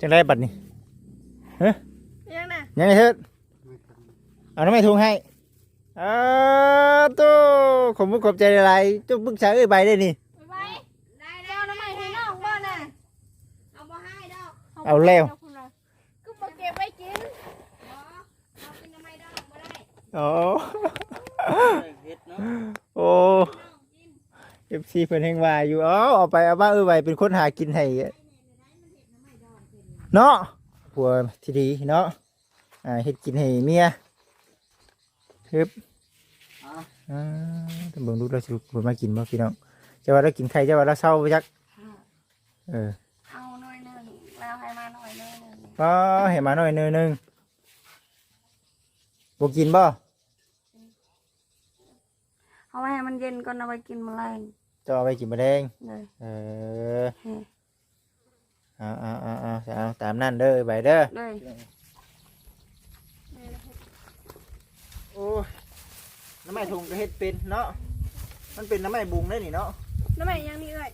จังไรบัดนี้เฮ้ยยังน่ะยังไงเถิดเอาน้ำไม่ทุงให้อ้าวตู้ขอบมุกขอบใจอะไรจุ๊บบึกษาเอ้ยใบได้นี่ไปได้เจ้าน้ำใหม่ให้น้องบ่น่ะเอาบ่ให้ดอกเอาแล้วก็บ่เก็บไว้กินอ๋อเอากินทำไมดอกบ่ได้โอ้เฮ็ดเนาะโอ้เอฟซีเพิ่นแห่งว่าอยู่อ๋อเอาไปเอามาเอ้ยใบเป็นคนหากินให้ เนาะผัวที่ดีเนาะอ่าเฮ็ดกินให้เมียฮึบอะอ่าต้องเบิ่งดูเราสิเพิ่นมากินบ่พี่น้องจะว่าเรากินไข่จะว่าเราเศร้าไปจักเออเอาหน่อยหนึงแล้วให้มาหน่อยหนึงก็เห็นมาหน่อยหนึงหนึงบ่กินบ่เอาไว้ให้มันเย็นก่อนเอาไว้กินแมลงจะเอาไปกินมะแดงเลยเออ เฮ้ยเอาเอาเอาเอาเอาตามนั่นเด้อใบเด้อเลย โอ้ยน้ำไม้ทุงก็เฮ็ดเป็นเนาะมันเป็นน้ำไม้บุงได้นี่เนาะน้ำใหม่ยังนี่เลย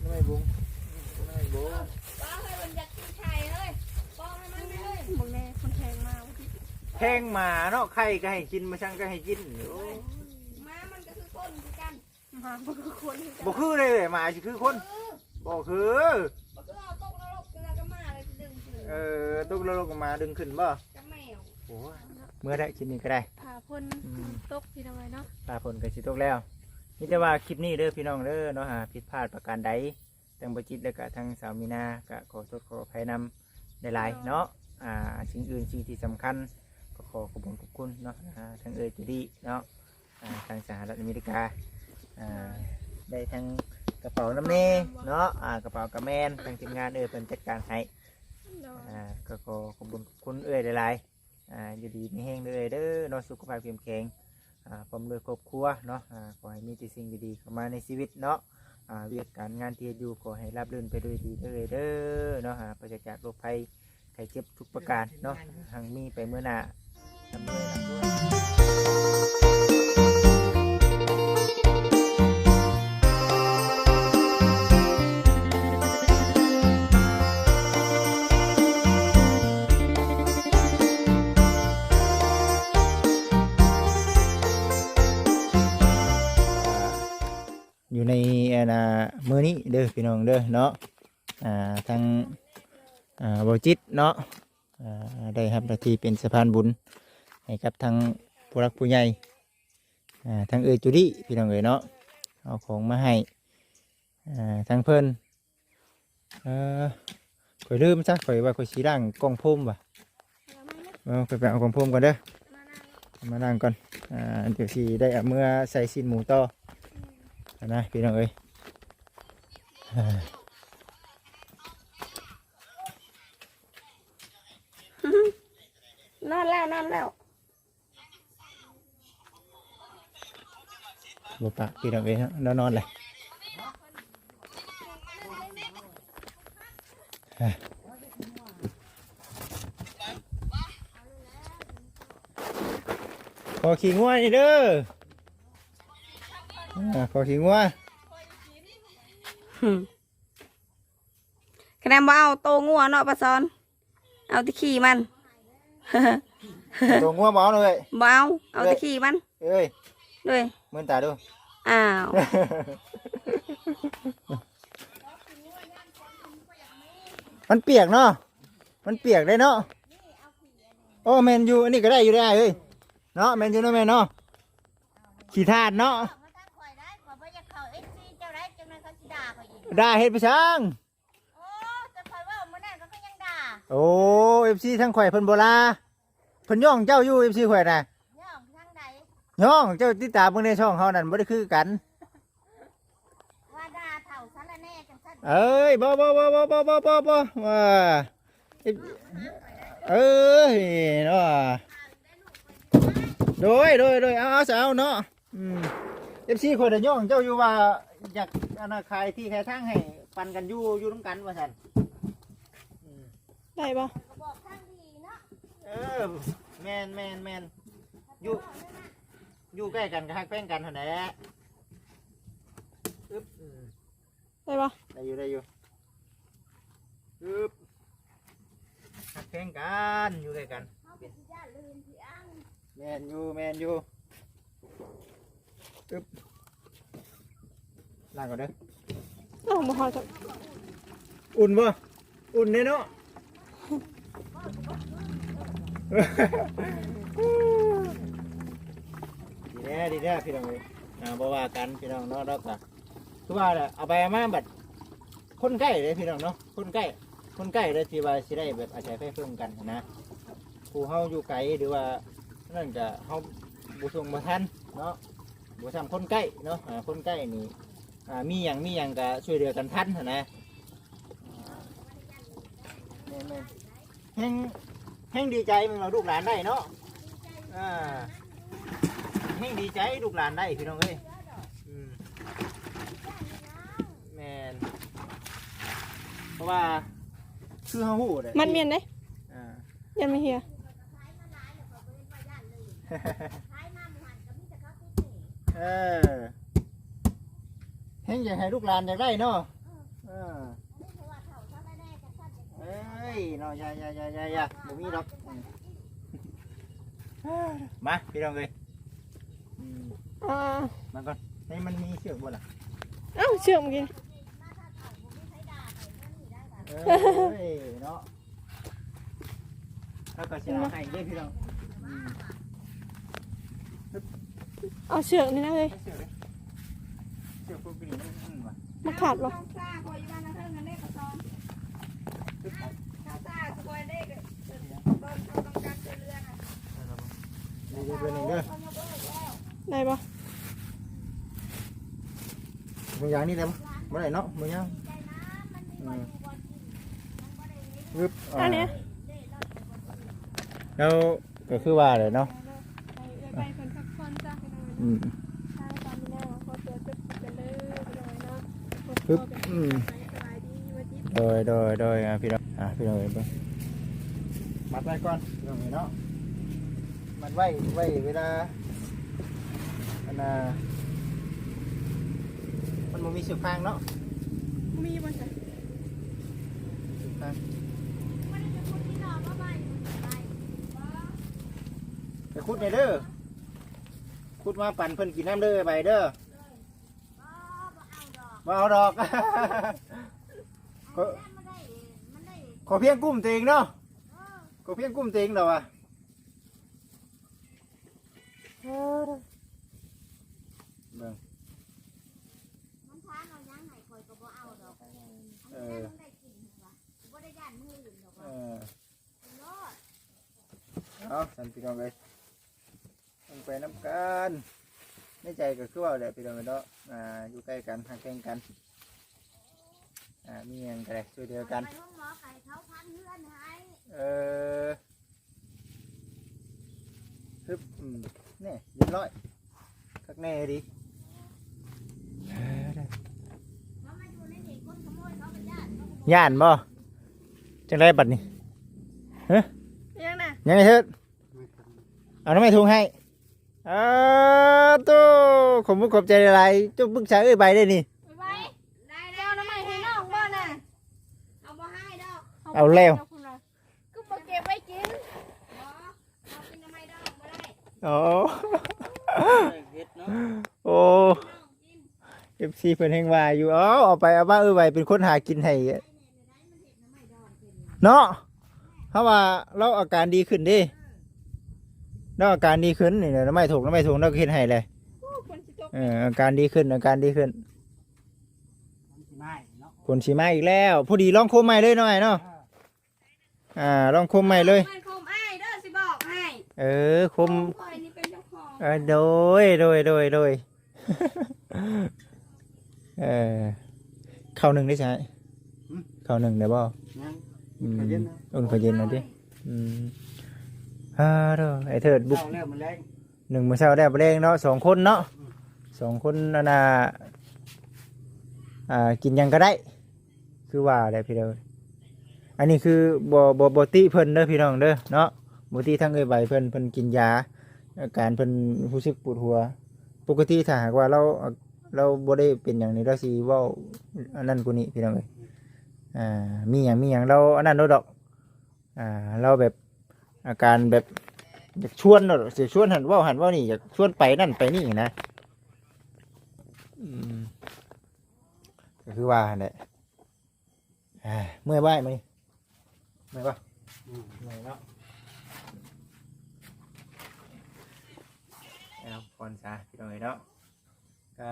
น้ำไม้บุงน้ำไม้บุงป้าให้มันอยากกินไข่เลยป้องให้มันเลยมึงแน่คนแทงมาวันที่แห้งหมาเนาะไข่ก็ให้กินมาช่างก็ให้กินโอ้ยมา มันก็คือคนคือกันมามันก็คือคนคือกันบ่คือเลยหมาสิคือคนบ่คือ เออตกลงมาดึงขึ้นบ่จะแมวโอ้ยเมื่อได้คลิปนี้ก็ได้ ผ่าพ่นตกพี่ทำไมเนาะตาผลก็สิตกแล้วนี่แต่ว่าคลิปนี้เด้อพี่น้องเด้อเนาะหาผิดพลาดประการใดทั้งบจิตและก็ทั้งสาวมีนาก็ขอโทษขออภัยนำหลายๆเนาะอ่าสิ่งอื่นสิ่งที่สำคัญก็ขอขอบคุณขอบคุณเนาะอ่าทั้งเอยจูดี้เนาะอ่าทางสหรัฐอเมริกาอ่าได้ทั้งกระเป๋าน้ำเน่เนาะอ่ากระเป๋ากระแมนทางทีมงานเอยเป็นจัดการให้ อ่าก็ขอขอบคุณขอบคุณเอยหลายๆอ่าอยู่ดีมีแห้งเลยเด้อเนาะสุขภาพเข้มแข็งอ่าพร้อมด้วยครอบครัวเนาะอ่าขอให้มีแต่สิ่งดีๆเข้ามาในชีวิตเนาะอ่าเวียกการงานที่เฮ็ดอยู่ขอให้ราบรื่นไปด้วยดีเด้อเด้อเนาะหาปราศจากโรคภัยไข้เจ็บทุกประการเนาะหางมีไปเมื่อหน้าทำด้วยทำด้วย เด้อพี่น้องเด้อเนาะอ่าทางอ่าบจิตเนาะอ่าได้ครับหน้าที่เป็นสะพานบุญให้กับทางผู้รักผู้ใหญ่อ่าทางเอยจูดี้พี่น้องเอ๋ยเนาะเอาของมาให้อ่าทางเพิ่นเออข่อยลืมซะข่อยว่าข่อยสีร่างกองพุ่มว่ะเอาข่อยไปเอากองพุ่มก่อนเด้อมานั่งก่อนอ่าเดี๋ยวสีได้เอาเมื่อใส่สินหมูต่อนะพี่น้องเอ๋ย นอนแล้วนอนแล้วบ่ปะพี่น้องเอ๋ยเนาะแล้นอนเลยขอขี่งัวงนี่เด้ออ่าขอขี่งัวง คะแนนบ่เอาโตงัวเนาะปลาซอน เอาที่ขี่มัน ตัวงัวเมาเลยบ่เอาเอาที่ขี่มันเอ้ยด้วยมือตาดู อ้าว มันเปียกเนาะ มันเปียกได้เนาะ โอ้แมนยูอันนี้ก็ได้อยู่ได้เฮ้ย เนาะแมนยูเนาะแมนเนาะ ขี่ทาดเนาะ ด่าข่อยอีกได้เฮ็ดไปช่าง โอ้แต่ข่อยว่ามื้อนั้นเขาก็ยังด่าโอ้เอฟซีทั้งข่อยเพิ่นโบลาเพิ่นย่องเจ้าอยู่เอฟซีข่อยน่ะย่องทางใดย่องเจ้าติดตามเบิ่งในช่องเฮานั่นบ่ได้คือกัน ว่าด่าเฒ่าซะละแน่จังซั่นเอ้ยบ่บ่บ่บ่บ่บ่บ่บ่ว่าเอ้ยเนาะโดยโดยโดยเอาเอาสาวเนาะอืมเอฟซีคนน่ะย่องเจ้าอยู่ว่า อยากอนาคายที่แค่ทางให้ปันกันอยู่อยู่นํกันว่าซั่นอืมได้บ่ก็บอกทางดีเนาะเออแม่นแม่นแม่นอยู่ อยู่ใกล้กันก็ฮักแป้งกันเท่านั้นแหละอึ๊บอืมได้บ่ได้อยู่ได้อยู่อึ๊บข่งกันอยู่ด้วยกัน เขาเป็นญาติลืมพี่อังแมนอยู่แมนอยู่อึ๊บ ล้างก่อนเด้อเอ้าบ่ฮอดจ้ะอุ่นบ่อุ่นเด้เนาะ ดีแน่ดีแน่พี่น้องเอ้ยอ่าบ่ว่ากันพี่น้องเนาะดอกอะคือว่าแหละเอาไปเอามาบัดคนใกล้เลยพี่น้องเนาะคนใกล้คนใกล้เลยที่ว่าสิได้แบบอาศัยไฟเพิ่มกันหั้นนะผู้เฮาอยู่ไกลหรือว่านั่นก็เฮาบ่ส่งบ่ทันเนาะบ่ทำคนใกล้เนาะอ่าคนใกล้นี่ อ่ามีหยังมีหยังก็ช่วยเหลือกันทันหั้นนะแม่นๆแฮงแฮงดีใจมันว่าลูกหลานได้เนาะอ่าแฮงดีใจลูกหลานได้พี่น้องเอ้ยอืมแม่นเพราะว่าคือเฮาฮู้ด้มันเมียนเด้อ่า ยันไม่เฮียเออ เฮงอยากให้ลูกหลานอยากได้เนาะเออเอ้ยเนาะอยาอยาอยาอยาอยาบ่มีดอกอืมมาพี่น้องเลยอืมอ่ามาก่อนนี่มันมีเชือกบ่ล่ะเอ้าเชื่อมเมื่อกี้เอ้ยเนาะแล้วก็สิเอาให้เด้อพี่น้องอืมเอาเชือกนี่นะเฮ้ยเชือกเลย เชือกพวกนี้มันอืมว่ะมันขาดบ่ข้าวซ่าคอยอยู่บ้านนะเพิ่งกันได้กระซอนข้าวซ่าคอยได้ก็เบิ่งเขาต้องการช่วยเหลือนะเดี๋ยวๆเดี๋ยวหนึ่งเด้อเขายกเลิกแล้วได้บ่บางอย่างนี่ได้บ่บ่ได้เนาะบางอย่างใจนะมันมีวันอยู่วันกินมันบ่ได้มีปึ๊บอันเนี้ยแล้วก็คือว่าเลยเนาะไปเพิ่นพักผ่อนจ้ะพี่น้องอืม ทางตามนี้แล้วขอตัวจุดกันเลยพี่น้องเนาะ ปึ๊บอืมสบายดีว่าจิโดยโดยโดยอะพี่น้องอะพี่น้องเอ้ยเบิ่งมัดไว้ก่อนพี่น้องเอ้ยเนาะมัดไว้ไว้เวลาอันน่ะมันบ่มีเสือฟางเนาะมีบ่จ้ะเสือฟางมันเป็นคนที่นอนมาบ้านไปไปขุดในเด้อขุดมาปั่นเพิ่นกินน้ำเด้อไปเด้อ บ่เอาดอกบ่เอาดอกอันนี้มันได้มันได้ขอเพียงกุ้มเตงเนาะเออขอเพียงกุ้มเตงเด้อวะเบิ่งมันทานเอายังไงคอยก็บ่เอาดอกอันนี้มันได้กินเหรอวะบ่ได้ย่านมืออื่นดอกเอวะอรอดเอาสันพี่น้องเลยต้องไปน้ำกัน ในใจก็คือว่าแหละพี่น้องเนาะอ่าอยู่ใกล้กันห่างแกล้งกันอ่ามีอย่างไรช่วยเหลือกัน ไปห้องหมอไก่เขาพันเพื่อนให้เออฮึบอืมนี่เรียบร้อยคักแน่ดีเออได้เขามาอยู่ในเด็กคนขโมยเขาเป็นญาติเขาก็บอกย่านบ่จังไรบัดนี้ยังน่ะยังไงเถิดเอาน้ำไม่ทุงให้เออตู้ขอบมุกขอบใจอะไรจุ๊บปรึกษาเอ้ยใบได้นี่ไปไปได้แล้วน้ำใหม่ให้น้องบ่น่ะเอาบ่ให้ดอกเอาแล้ว ก็บ่เก็บไว้กินบ่เอาเป็นทำไมดอกบ่ได้โอ้เฮ็ดเนาะโอ้น้องกินเอฟซีเพิ่นแห่งว่าอยู่อ๋อเอาไปเอามาเอ้ยใบเป็นคนหากินให้ได้เนี่ยได้มันเห็นทำไมดอกเป็นเนาะเพราะว่าเราอาการดีขึ้นเดิ เราอาการดีขึ้นนี่นะไม่ถูกไม่ถูกเราก็เห็นให้เลยโอ้คนสิตกเอออาการดีขึ้นอาการดีขึ้นมันสิไม่เนาะผลชีมาอีกแล้วพอดีลองโคมใหม่เลยหน่อยเนาะอ่าลองโคมใหม่เลยมันคมอ้ายเด้อสิบอกให้เออโคมคอยนี่เป็นเจ้าของเออโดยโดยโดยโดยเออเข้าหนึ่งได้ใช่เข้าหนึ่งได้บ่ยังอืมขยันนะอุ่นขอเย็นหน่อยดิอืม ฮ่าเด้อไอ้เถิดบุก เอาแล้วมันแรงหนึ่งมื้อเช้าได้บ่แรงเนาะสองคนเนาะสองคนนั่นน่ะอ่ากินหยังก็ได้ คือว่าได้พี่เด้ออันนี้คือบ่บ่บ่ติเพิ่นเด้อพี่น้องเด้อเนาะบ่ติทั้งเอ้ยใบเพิ่นเพิ่นกินยา อาการเพิ่นรู้สึกปวดหัว ปกติถ้าหากว่าเราเราบ่ได้เป็นอย่างนี้เราสิเว้าอันนั้นกูนี้พี่น้องเอ้ยอ่ามีหยังมีหยังเราอันนั้นเราดอกอ่าเราแบบ อาการแบบอยากชวนเนาะเสียชวนหันเว่าหันเว่านี่อยากชวนไปนั่นไปนี่นะอืมก็คือว่าหั่นแหละอ่าเมื่อยบ่ายไหมเมื่อยปะอืมเมื่อยเนาะเอาก่อนซะพี่น้องเอ้ยเนาะก็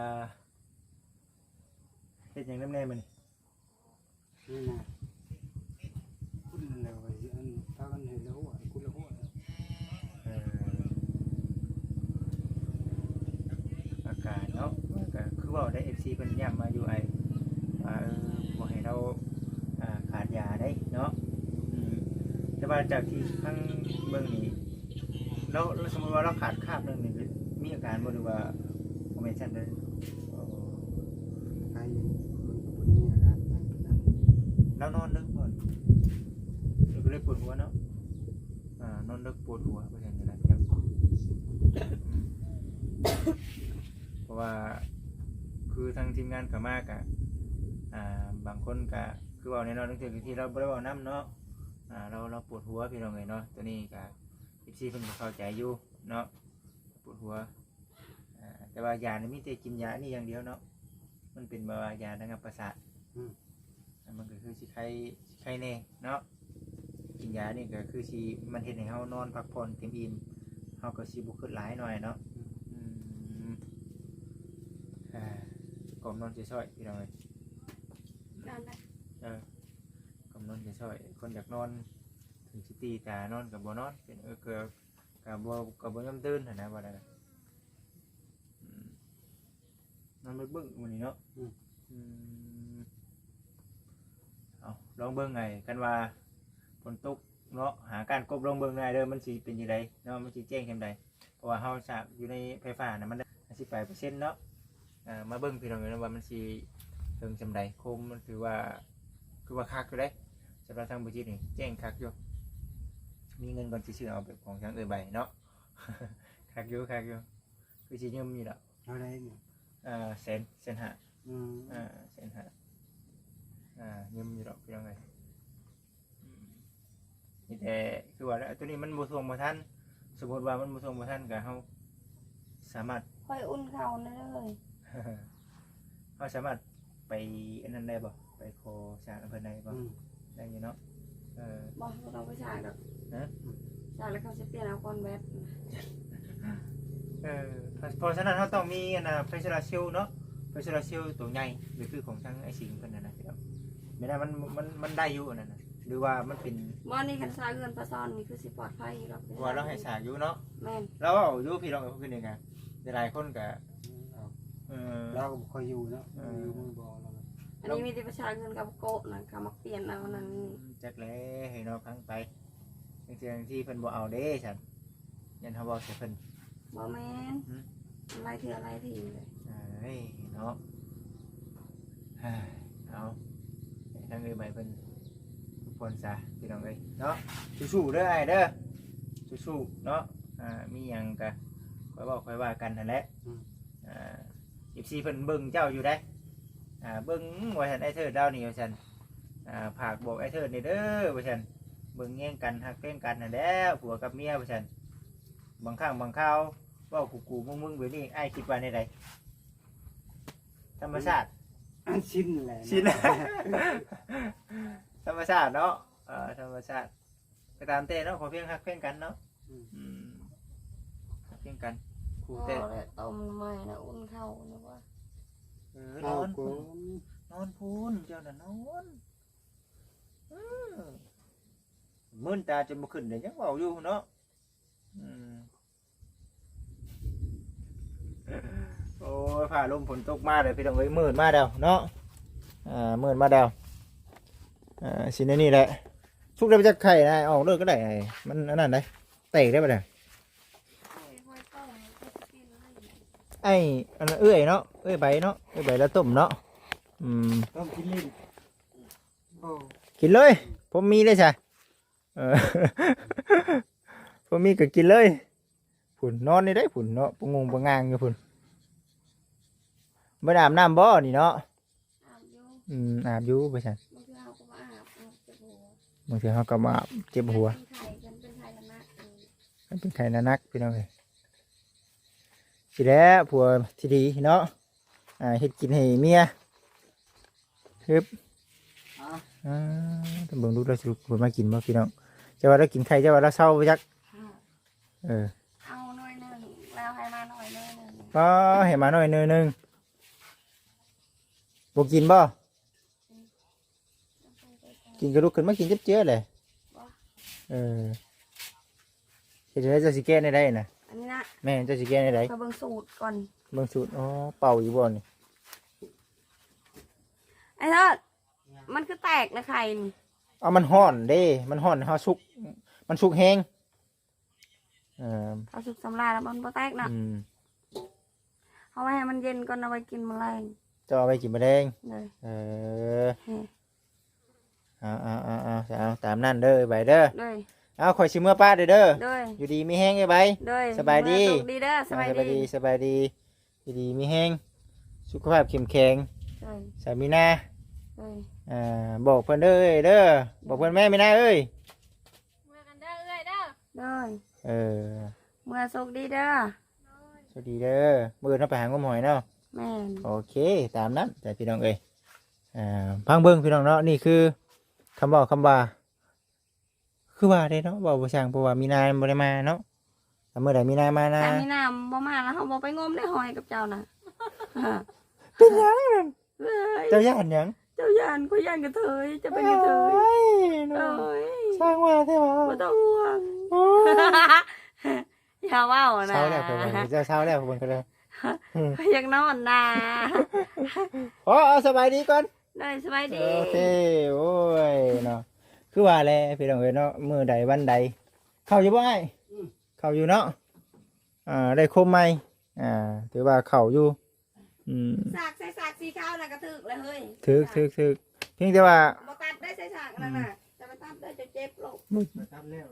เฮ็ดหยังน้ำแน่มันนี่นะคุณแล้วไอ้อันถ้ากันเห็นแล้วหัวคุณแล้วหัว เอ่ออากาศเนาะ มันก็คือว่าได้ FC เพิ่นย้ำมาอยู่ไอ้ว่าเออบ่ให้เราอ่าขาดยาได้เนาะอืมแต่ว่าจากที่ทั้งเบิ่งนี่เราเราสมมุติว่าเราขาดคาบหนึงนี่มีอาการบ่หรือว่าบ่แม่นซั่นเด้ออ๋อใครคุณกับคนนี้อาการนั้นแล้วนอนดึกบ่เราก็เลยปวดหัวเนาะอ่านอนดึกปวดหัวเพราะฉะนั้นนะครับอืมเพราะว่า คือทางทีมงานก็มากอะอ่าบางคนก็คือเว่าในเนอนนึกถึงที่เราบ่ได้เว้าน้ำเนาะอ่าเราเราปวดหัวพี่น้องเลยเนาะตัวนี้ก็อีซีเพิ่นก็เข้าใจอยู่เนาะปวดหัวอ่าแต่ว่ายานี่มีแต่กินยานี่อย่างเดียวเนาะมันเป็นแบบว่ายาระงับประสาทอ่ามันก็คือสิไข้สิไข้แน่เนาะกินยานี่ก็คือสิมันเฮ็ดให้เฮานอนพักผ่อนเต็มอิ่มเฮาก็สิบ่ขึ้นหลายหน่อยเนาะอืมอ่า กล่อมนอนจะช่วยพี่น้องเอ้ยนั่นแหละเออกล่อมนอนจะช่วยคนอยากนอนถึงสิตีตานอนกับบ่นอนเป็นเออเกือกับบ่กับบ่ยอมตื่นหั่นนะบ่ได้นะอืมนอนไปเบิ่งมื้อนี้เนาะอืมเอาลองเบิ่งไงกันว่าฝนตกเนาะหาการกบลองเบิ่งได้เด้อมันสิเป็นจังไดเนาะมันสิแจ้งจังไดเพราะว่าเฮาสากอยู่ในไฟฟ้าน่ะมันได้18%เนาะ อ่ามาเบิ่งพี่น้องเอ้ยนะว่ามันสิถึงจำใดโคมมันถือว่าคือว่าคักอยู่เด้สำหรับทางบุจิตนี่แจ้งคักอยู่มีเงินก่อนสิซื้อเอาแบบของทางเอ่ยใบเนาะ คักอยู่คักอยู่คือสิยืมอยู่ดอกเอาได้เนี่ยอ่าแสนแสนห้าอืมอ่าแสนห้าอ่ายืมอยู่ดอกพี่น้องเอ้ยอืมนี่แต่คือว่าตัวนี้มันบ่ทวงบ่ทันสมมุติว่ามันบ่ทวงบ่ทันก็เฮาสามารถ ค่อยอุ่นเขานั่นเลย เขาสามารถไปอันนั้นได้บ่ไปโคสร้างอำเภอใดบ่อืมได้อยู่เนาะเออ บอกว่าเราไปฉากดอกฮะ ฉากแล้วเขาจะเปลี่ยนเอาคอนแวตเออเพราะเพราะฉะนั้นเขาต้องมีอันน่ะไฟโซลาร์เซลล์เนาะไฟโซลาร์เซลล์ตัวใหญ่หรือคือของทางไอซิงเพิ่นน่ะนะพี่น้องไม่ได้มันมันมันได้อยู่อันนั้นน่ะหรือว่ามันเป็นมอนี่กันซาเงินปลาซอนนี่คือสิปลอดภัยหรอกว่าเราให้สากอยู่เนาะ แม่นเราเอาอยู่พี่น้องก็คือนี่ไงหลายคนก็ เอาเออเราก็บ่ค่อยอยู่เนาะอยู่มือบอเราอันนี้มีแต่ประชาเงินกับโกะนะเขามาเปลี่ยนเอานั่นนี่จักแลให้เนาะครั้งไปบางทีบางที่เพิ่นบ่เอาเด้ฉันยันเฮาบอกใส่เพิ่นบอแม่นหืมอะไรทีอะไรทีเลยเฮ้ยเนาะเฮ้ยเอาให้ทางเอ้ยใบเพิ่นพนซะพี่น้องเอ้ยเนาะสู้ๆเด้อไอ้เด้อสู้ๆเนาะอ่ามีหยังก็ค่อยบอกค่อยว่ากันนั่นแหละอ่า 14เพิ่นเบิ่งเจ้าอยู่ได้อ่าเบิ่งว่าซั่นไอ้เธอดาวนี่ว่าซั่นอ่าผากบอกไอ้เธอนี่เด้อว่าซั่นเบิ่งแย่งกันฮักแป้งกันนั่นแหล้วผัวกับเมียว่าซั่นบางครั้งบางคราวเว้ากูๆมึงๆแบบนี้ไอ้ายคิดว่าในใดธรรมชาติชิ้นแหละชินธรรมชาติเนาะเอ่อธรรมชาติไปตามเต้เนาะขอเพียงฮักเพียงกันเนาะอืมฮักเพียงกัน ครูพอเต้เลยต้มใหม่นะอุ่นเข้านะว่าเออนเอาอนกูพูนนอนพูนเจ้าน่ะนอนอืมมื่นตาจนบ่ขึ้นเดี๋ยวยังเบาอยู่เนาะอืมโอ้ยผ่าลมฝนตกมาเลยพี่น้องเอ้ยมื่นมาแล้วเนาะอ่ามื่นมาแล้วอ่าสิในนี่แหละชุกได้ไปจากไข่นะออกเลิกก็ได้ไอ้มันอันนั้นได้เตะได้ปะเนี่ย ค่อยค่อยต้มก็จะกินเลย ไอ้อันนั้นเอื้อยเนาะเอื้อยใบเนาะเอื้อยใบแล้วต้มเนาะอืมต้องกินลิ้นโอ้กินเลย ผมมีเลยใช่เออผมมีก็กินเลยผุนนอนนี่ได้ผุนเนาะปงงปงงางอยู่ผุนไม่ได้อาบน้ำบ่นี่เนาะอาบอยู่อืมอาบอยู่ไปใช่บางทีเราก็มาอาบอาบจะบัวบางทีเขาก็มาเจ็บหัวเป็นไข่กันเป็นไข่ละนะเออมันเป็นไข่นานักพี่น้องเลย สิแล้วผัวที่ดีเนาะอ่าเฮ็ดกินให้เมียฮึบอะอ่าต้องเบิ่งดูเราสิผัวมากินบ่พี่น้องจะว่าเรากินไข่จะว่าเราเศร้าไปจักอ่าเออเอาหน่อยหนึ่งแล้วให้มาหน่อยหนึ่งก็ให้มาหน่อยหนึงหนึงบ่กินบ่กินกระดูกขึ้นมากินเจี๊ยบๆเลยเออเฮ็ดได้เจ้าสิแก้ได้ได้น่ะอั นนี้นะแม่เจ้าสิแก้ได้ได้มาเบิ่งสูตรก่อน เบิ่งสูตรอ๋อเป่าอยู่บ่นี่ไอ้เถิดมันคือแตกเลยไข่นี่เอามันห่อนเด้ มันห่อนเฮาสุก มันสุกแห้งเออเอาสุกสำลายแล้วมันบ่แตกนะอืมเอาไว้ให้มันเย็นก่อนเอาไว้กินแมลงจะเอาไปกินมะแดงเลยเออเฮ้ยเอาเอาเอาเอาเอาตามนั่นเด้อใบเด้อ เลย เอาข่อยสิเมื่อป้าเด้อเด้อเลยอยู่ดีมีแห้งไอ้ใบเลยสบายดี เมื่อสุกดีเด้อสบายดีสบายดีอยู่ดีมีแห้งสุขภาพเข้มแข็งเลยสามีนาเลยอ่าบอกเพิ่นเด้อเอ้ยเด้อบอกเพิ่นแม่มีนาเอ้ยเมื่อกันเด้อเอ้ยเด้อเลยเออเมื่อสุกดีเด้อสวัสดีเด้อมื้อนี้เราไปหางมหอยเนาะ แม่นโอเคตามนั้นแต่พี่น้องเอ้ยอ่าพังเบิ้งพี่น้องเนาะนี่คือคำบอกคำว่า คือว่าเด้เนาะบอกบ่ช่างเพราะว่ามีนายบ่ได้มาเนาะแต่เมื่อใดมีนายมานะถ้ามีน้ำบ่มาแล้วเขาบ่ไปงมได้หอยกับเจ้าน่ะฮะเป็นหยังนั่นเอ้ยเจ้าย่านหยังเจ้าย่านก็ย่านกระเทยจะเป็นกระเทยอ้ยโอ้เนาะยสร้างว่าใช่ป่บ่ต้องห่วงโอ้ยอย่าเว้านะเช้าแล้วเพิ่นว่าเจ้าเช้าแล้วเพิ่นก็เลยอยากนอนนะอ๋อเอาสบายดีก่อนเลยสบายดีโอเคโอ้ยเนาะ คือว่าแหละพี่น้องเอ้ยเนาะมื้อใดวันใด เข้าอยู่บ่ไอ้เข้าอยู่เนาะอ่าได้คมไหมอ่าถือว่าเข้าอยู่อืมสากใส่สากสีขาวน่ะกระถึกเลยเฮ้ยถึกถึกถึกเพียงแต่ว่า บ่ตัดได้ใส่สากนั่นน่ะจะไปตัดได้จะเจ็บโลกมาตัดแล้ว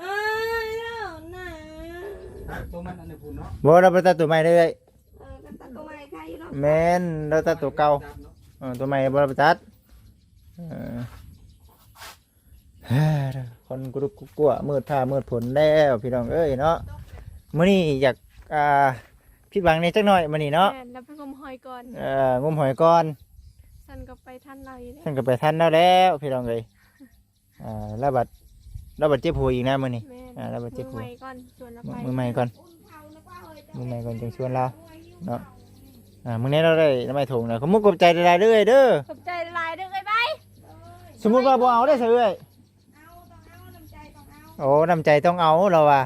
เอ้ยแล้วน่ะตัวมันอันนี้พุ่นเนาะบ่เราไปตัดตัวใหม่เลยเออกันตัดตัวใหม่ใครเนาะแม่นเราตัดตัวเก่า ตัดเนาะเออตัวใคนกรุกกลัวมืดผ้ามืดผลแล้วพี่น้องเอ้ยเนาะมื้อนี้อยากอ่าผิดหวังในจักหน่อยมื้อนี้เนาะแม่นแล้วไปงมหอยก่อนเอ่องมหอยก่อนสันก็ไปท่านเราอยู่เด้ท่านก็ไปทันแล้วแล้วพี่น้องเอ้ยอ่าแล้วบัดแล้วบัดเจ็บหัวอีกนะมื้อนี้แม่นอ่าแล้วบัดมืเจ็บอหัวใหม่ก่อนชวนเราไปมือใหม่ก่อนอุ่นเขานึกว่าเฮ้ยมือใหม่ก่อนจึงชวนเราเนาะอ่ามื้อนี้เราได้น้ำไม้ถุงนะขอมุกกบใจได้ๆเด้อเด้อขอบใจหลายเด้อเอ้ยไปสมมุติว่าบ่เอาได้เสือ โอ้น้ำใจต้องเอาเราว่ะ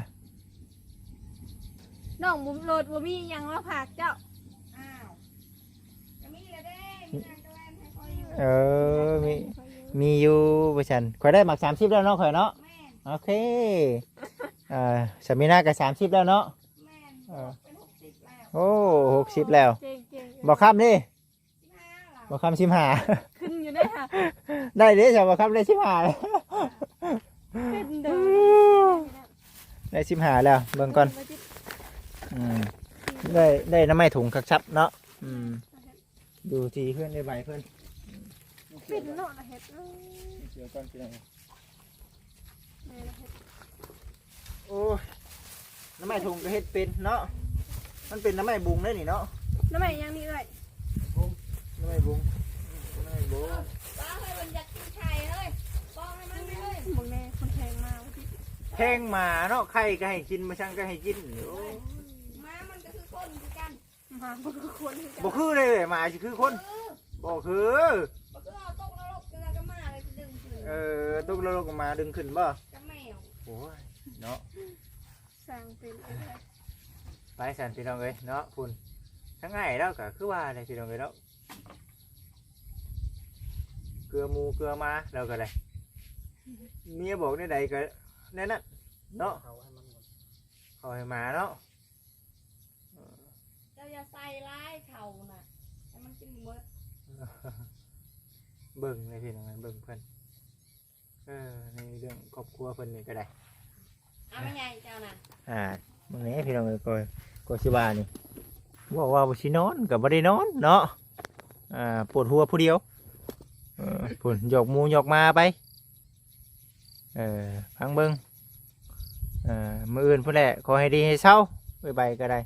น้องบุมโหลดบ่มีหยังมาฝากเจ้าอ้าวจะมีแล้วเด้มีนางตะแวนให้คอยอยู่เออมีมีอยู่ประชันข่อยได้หมัก30แล้วเนาะข่อยเนาะแม่นโอเคอ่าสามีนาก็30แล้วเนาะ แม่นเออ เป็นหกสิบแล้วโอ้60แล้วเก่งเก่งบ่ค้ำดิสิบห้าเหรอบ่ค้ำ15 ขึ้นอยู่ได้ค่ะได้เด้จ้ะบ่ค้ำได้15แล้ว เป็นเด้อได้15แล้วเบิ่งก่อนอืมได้ได้น้ำไม้ถุงคักชับเนาะอืมดูทีเพื่อนได้ใบเพื่อนเป็นเนาะละเฮ็ดเอ้ยเดี๋ยวก่อนพี่น้องแม่ละเฮ็ดโอ้ยน้ำไม้ถุงก็เฮ็ดเป็นเนาะมันเป็นน้ำไม้บุงได้นี่เนาะแล้วแม่ยังนี่เอ้ยน้ำไม้บุงน้ำไม้บุงป้าเฮ้ยมันอยากกินไข่เฮ้ยปองให้มันไปเฮ้ยบ่แน่คนแทงมาวันที่ แพงหมาเนาะไข่ก็ให้กินมาช่างก็ให้กินโอ้ยม้ามันก็คือคนคือกันมาบ่คือคนคือกันบ่คือเลยหมาสิคือคนเออบ่คือมันก็เอาตกนรกแล้วก็มาเลยจะดึงขึ้นเออตุกโลกมาดึงขึ้นบ่กับแมวโอ้ยเนาะสร้างเป็นเอ้ยไปสันพี่น้องเอ้ยเนาะพุ่นทั้งไงแล้วก็คือว่าเลยพี่น้องเอ้ยเนาะเกลือหมูเกลือมาแล้วก็ได้เมียบอกในใดก็ ในนั้นเนาะเขาให้มันหมดเขาให้มาเนาะเจ้าอย่าใส่ร้ายเขาน่ะให้มันกินหมดเบิ่งเลยพี่น้องเอ้ยเบิ่งเพิ่นเออในเรื่องครอบครัวเพิ่นนี่ก็ได้เอาไม่ใหญ่เจ้าน่ะอ่ามื่อนี้พี่น้องเอ้ยก็ก็สิว่านี่บอกว่าบ่สินอนก็บ่ได้นอนเนาะอ่าปวดหัวผู้เดียวเออพุ่นหยอกหมูหยอกมาไป เออพังเบิ้งเออมืออื่นพุ่นแหละขอให้ดีให้เศร้าใบใบก็ได้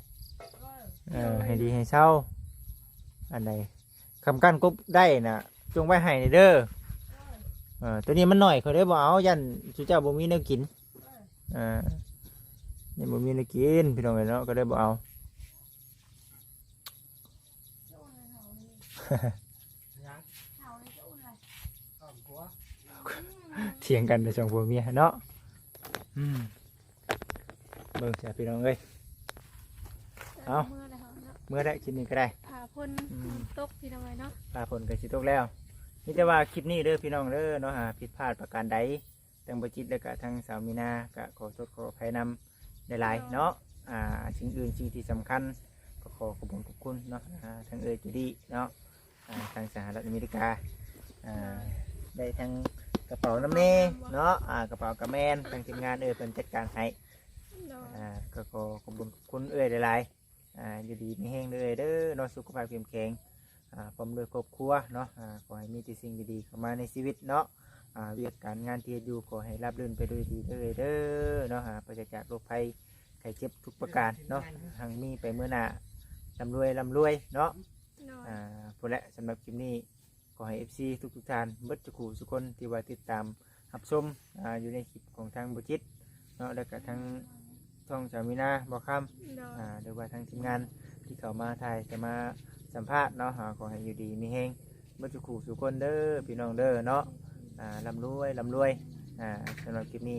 เออให้ดีให้เศร้าอันใดคำกั้นกบได้น่ะ จงไว้ให้เด้อเออตัวนี้มันหน่อยเขาได้บ่เอายันสุเจ้าบ่มีแนวกินเออนี่บ่มีแนวกินพี่น้องเอ้ยเนาะก็ได้บ่เอา ยัง เห่าเลยจะอุ่นเลย ข้ามกัว เถียงกันในสองผัวเมียเนาะอืมเบิ่งจ้ะพี่น้องเอ้ย เอาเมื่อแล้วเนาะเมื่อได้คลิปนี้ก็ได้ ผ่าพ่นอืม ตกพี่น้องเลยเนาะปลาผลก็สิตกแล้วนี่แต่ว่าคลิปนี้เด้อพี่น้องเด้อเนาะหาผิดพลาดประการใดทั้งบจิตและก็ทั้งสาวมีนาก็ขอโทษขออภัยนำหลายๆเนาะอ่าสิ่งอื่นสิ่งที่สำคัญก็ขอขอบคุณขอบคุณเนาะอ่าทั้งเอยจูดีเนาะอ่าทางสหรัฐอเมริกาอ่าได้ทั้ง กระเป๋าน้ำเน่เนาะอ่ากระเป๋ากระแมนทางทีมงานเอยเป็นจัดการให้เนาะอ่าก็ขอขอบคุณขอบคุณเอ้ยหลายๆอ่าอยู่ดีมีแห้งเด้อเด้อเนอนสุขภาพเข้มแข็งอ่าพร้อมด้วยครอบครัวเนาะอ่าขอให้มีแต่สิ่งดีๆเข้ามาในชีวิตเนาะอ่าเวียกการงานที่เฮ็ดอยู่ขอให้รับรื่นไปด้วยดีเด้อเด้อเนาะอ่าปราศจากโรคภัยไข้เจ็บทุกประการเนาะหังมีไปเมื่อหน้าร่ำรวยร่ำรวยเนาะเนาะอ่าพอและสำหรับคลิปนี้ ขอให้ FC ทุกทุกๆท่านเบิดจุกูทุกคนที่ว่าติดตามรับชมอ่าอยู่ในคลิปของทางบุจิตเนาะแล้วก็ทางช่องสามีนาบอกคำเนาะอ่าหรือว่าทางทีมงานที่เขามาถ่ายจะมาสัมภาษณ์เนาะอ่าขอให้อยู่ดีมีแห้งเมื่อจุขู่สุคนเด้อพี่น้องเด้อเนาะอ่าลำรวยลำรวยอ่าสำหรับคลิปนี้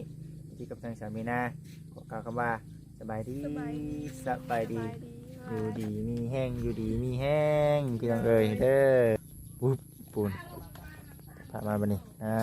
ที่กับทางสามีนาขอกล่าวคำว่าสบายดีสบายดีสบายดีสบายดีอยู่ดีมีแห้งอยู่ดีมีแห้งพี่น้องเอ้ยเด้อปุ๊บ ปูนผ่านมาบันนี้อ่า